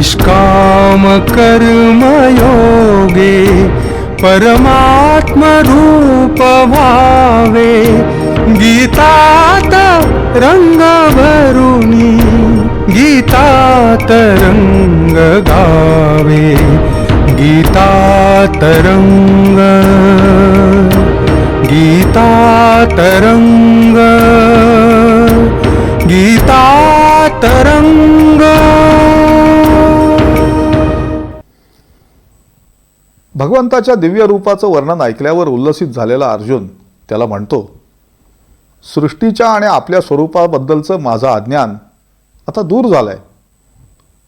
निष्काम कर्मयोगे परमात्मरूप भावे गीतात रङ्गवरुणि गीतात रंग गावे। गीतातरङ्ग गीतातरङ्ग गीतातरङ्ग भगवंताच्या दिव्य रूपाचं वर्णन ऐकल्यावर उल्लसित झालेला अर्जुन त्याला म्हणतो सृष्टीच्या आणि आपल्या स्वरूपाबद्दलचं माझं अज्ञान आता दूर झालं आहे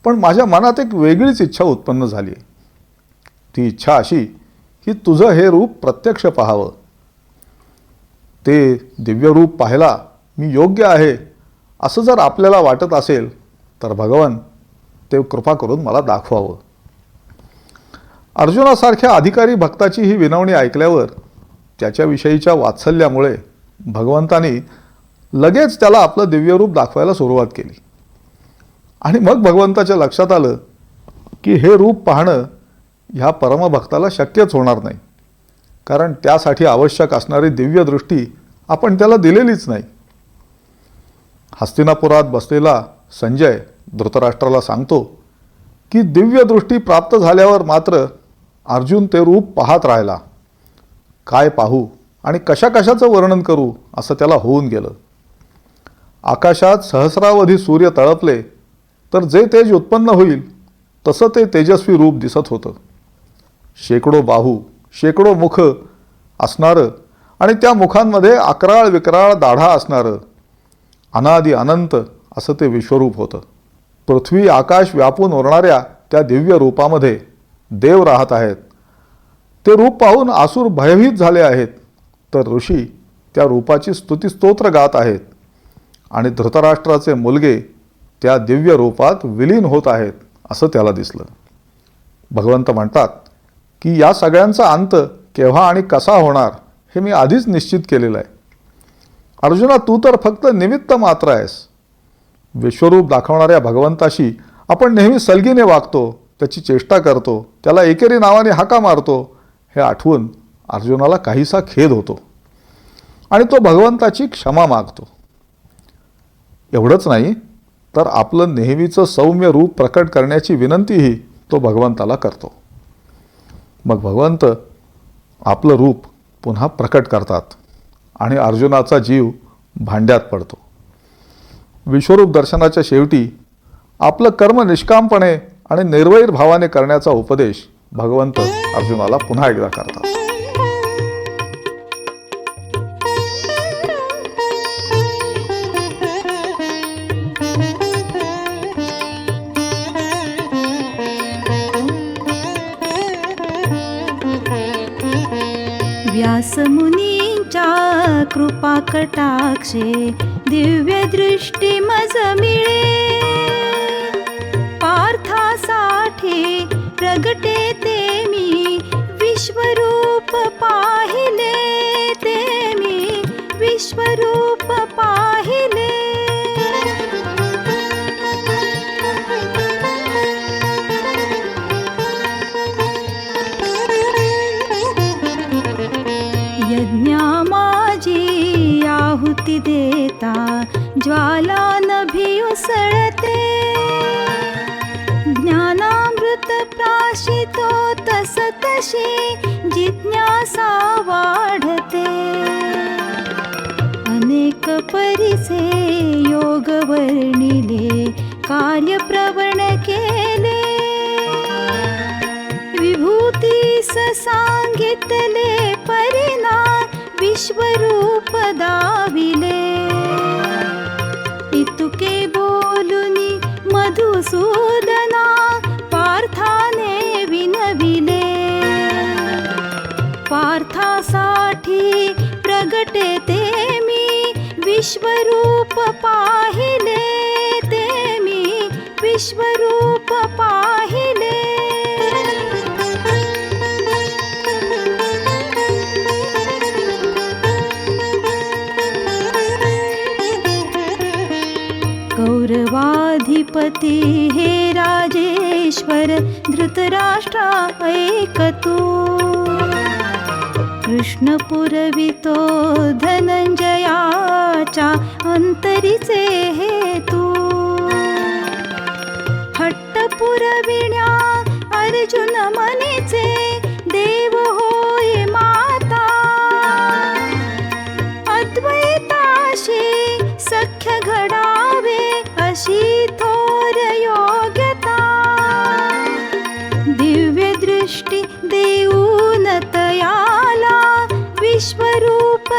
पण माझ्या मनात एक वेगळीच इच्छा उत्पन्न झाली आहे ती इच्छा अशी की तुझं हे रूप प्रत्यक्ष पाहावं. ते दिव्य रूप पाहायला मी योग्य आहे असं जर आपल्याला वाटत असेल तर भगवान ते कृपा करून मला दाखवावं. अर्जुनासारख्या अधिकारी भक्ताची ही विनवणी ऐकल्यावर त्याच्याविषयीच्या वात्सल्यामुळे भगवंतानी लगेच त्याला आपलं दिव्यरूप दाखवायला सुरुवात केली. आणि मग भगवंताच्या लक्षात आलं की हे रूप पाहणं ह्या परमभक्ताला शक्यच होणार नाही. कारण त्यासाठी आवश्यक असणारी दिव्यदृष्टी आपण त्याला दिलेलीच नाही. हस्तिनापुरात बसलेला संजय धृतराष्ट्राला सांगतो की दिव्यदृष्टी प्राप्त झाल्यावर मात्र अर्जुन ते रूप पाहत राहिला. काय पाहू आणि कशा कशाचं वर्णन करू? असं त्याला होऊन गेलं. आकाशात सहस्रावधी सूर्य तळपले तर जे तेज उत्पन्न होईल तसं ते तेजस्वी रूप दिसत होतं. शेकडो बाहू शेकडो मुख असणारं आणि त्या मुखांमध्ये अकराळ विकराळ दाढा असणारं अनादि अनंत असं ते विश्वरूप होतं. पृथ्वी आकाश व्यापून उरणाऱ्या त्या दिव्य रूपामध्ये देव राहत आहेत. ते रूप पाहून आसूर भयभीत झाले आहेत. तर ऋषी त्या रूपाची स्तुतीस्तोत्र गात आहेत. आणि धृतराष्ट्राचे मुलगे त्या दिव्य रूपात विलीन होत आहेत असं त्याला दिसलं. भगवंत म्हणतात की या सगळ्यांचा अंत केव्हा आणि कसा होणार हे मी आधीच निश्चित केलेलं आहे. अर्जुना तू तर फक्त निमित्त मात्र आहेस. विश्वरूप दाखवणाऱ्या भगवंताशी आपण नेहमी सलगीने वागतो. त्याची चेष्टा करतो त्याला एकेरी नावाने हाका मारतो हे आठवून अर्जुनाला काहीसा खेद होतो. आणि तो भगवंताची क्षमा मागतो. एवढंच नाही तर आपलं नेहमीचं सौम्य रूप प्रकट करण्याची विनंतीही तो भगवंताला करतो. मग भगवंत आपलं रूप पुन्हा प्रकट करतात आणि अर्जुनाचा जीव भांड्यात पडतो. विश्वरूप दर्शनाच्या शेवटी आपलं कर्म निष्कामपणे आणि निर्वैर भावाने करण्याचा उपदेश भगवंत अर्जुनाला पुन्हा एकदा करतात. व्यासमुनींच्या कृपा कटाक्षे दिव्य दृष्टी मज मिळे. पार्थासाठी प्रगटे ते मी विश्वरूप पाहिले ते मी विश्वरूप पाहिले। यज्ञा माझी आहुती देता ज्वाला तो तस तशी जिज्ञासा वाढते. अनेक परिसे योग वर्णिले कार्यप्रवण केले. विभूती सांगितले परिणाम विश्वरूप दाविले. विश्वरूप पाहिले ते मी विश्वरूप पाहिले। कौरवाधिपतींचे अमरावती हे राजेश्वर धृतराष्ट्रा ऐकतू कृष्ण पुरवितो धनंजयाच्या अंतरीचे हेतू. हट्ट पुरविण्या अर्जुन मनीचे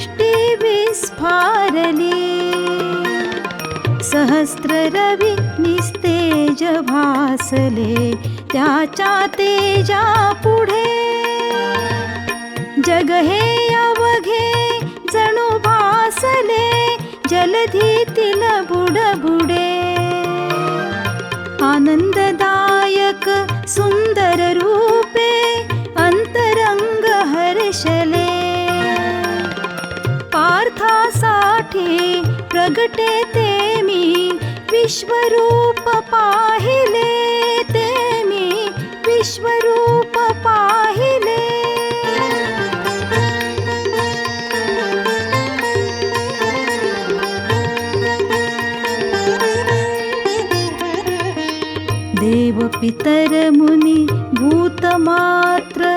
दृष्टी विस्फारली सहस्र रवी निस्तेज भासले त्याच्या तेजा पुढे जग हे अवघे जणू भासले जलधीतील बुडबुडे। आनंददायक सुंदर रूप प्रगटे ते मी विश्वरूप पाहिले ते मी विश्वरूप हिली विश्वरूपनि भूतमात्र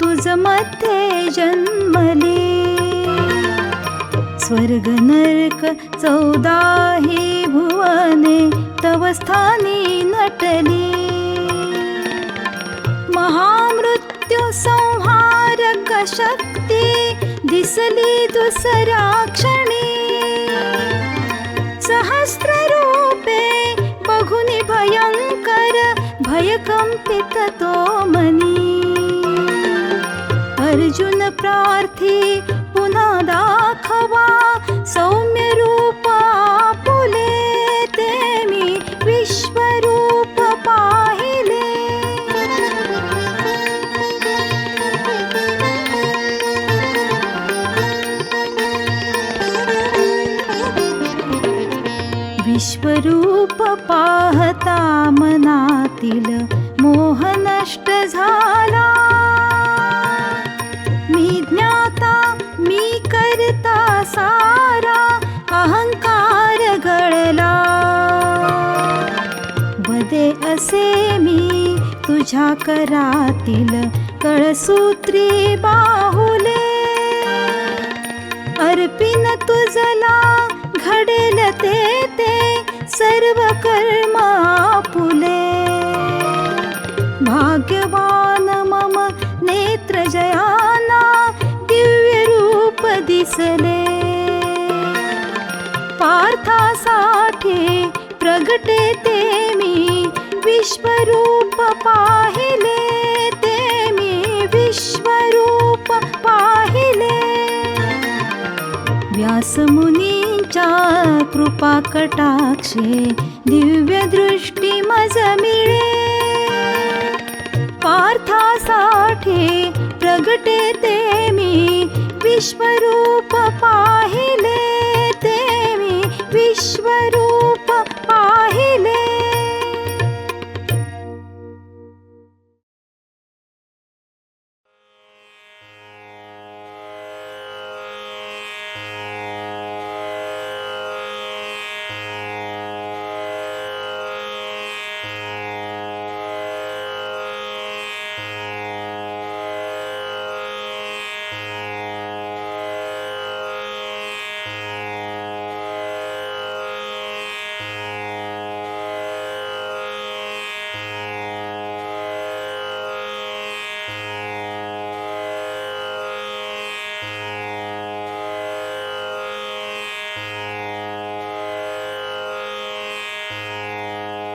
तुज मध्ये जन्म स्वर्ग नरक चौदाही भुवने तव स्थानी नटली महामृत्यू संहारक शक्ती दिसली दुसऱ्या क्षणी सहस्र रूपे बघुनी भयंकर भयकंपित तो मनी अर्जुन प्रार्थी पाहता मनातील मोह नष्ट झाला. मी ज्ञाता मी करता सारा अहंकार गळला. वदे असे मी तुझ्या करातील कळसूत्री बाहुले. अर्पिन तुझला घडेल ते ते सर्व कर्म आपुले भाग्यवान मम नेत्र जयाना दिव्य रूप दिसले। पार्थासाठी प्रगटे ते मी विश्वरूप पाहिले ते मी विश्वरूप पाहिले। व्यासमुनींच्या कृपा दिव्य मज मिळे पार्थासा प्रगटे ते मी विश्वरूप पाहिले ते मी विश्वरूप पाहिले।